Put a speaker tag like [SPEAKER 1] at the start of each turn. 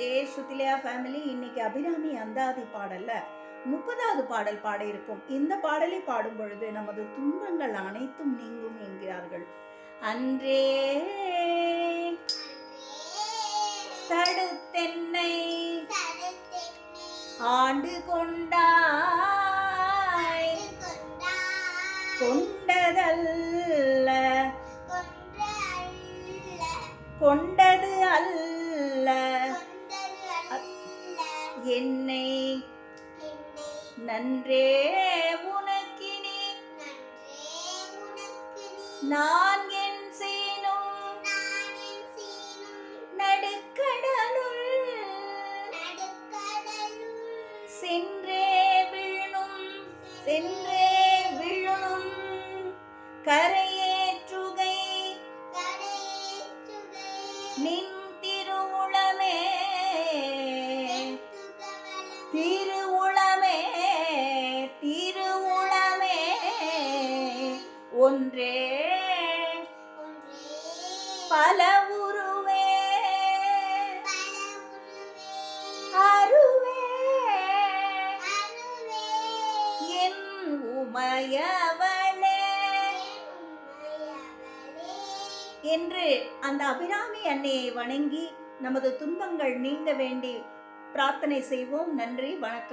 [SPEAKER 1] J சுத்திலியா family இன்னைக்கு அபிராமி அந்தாதி பாடல்ல முப்பதாவது பாடல் பாட இருக்கும் இந்த பாடலை பாடும் பொழுது நமது துன்பங்கள் அனைத்தும் நீங்கும் என்கிறார்கள். அன்றே தடுத்தென்னை ஆண்டு கொண்டாய். கொண்டதல்ல. கொண்டது அல்ல. என்னை நன்றே உனக்கினி. நான் என் சீனும் நடுக்கடலுள் சென்றே விழும் சென்றே விழும். கரையேற்றுகை. நின் ஒன்றே. பல உருவே. அருவே. என் உமையவளே. என்று அந்த அபிராமி அன்னையை வணங்கி நமது துன்பங்கள் நீங்க வேண்டி பிரார்த்தனை செய்வோம். நன்றி வணக்கம்.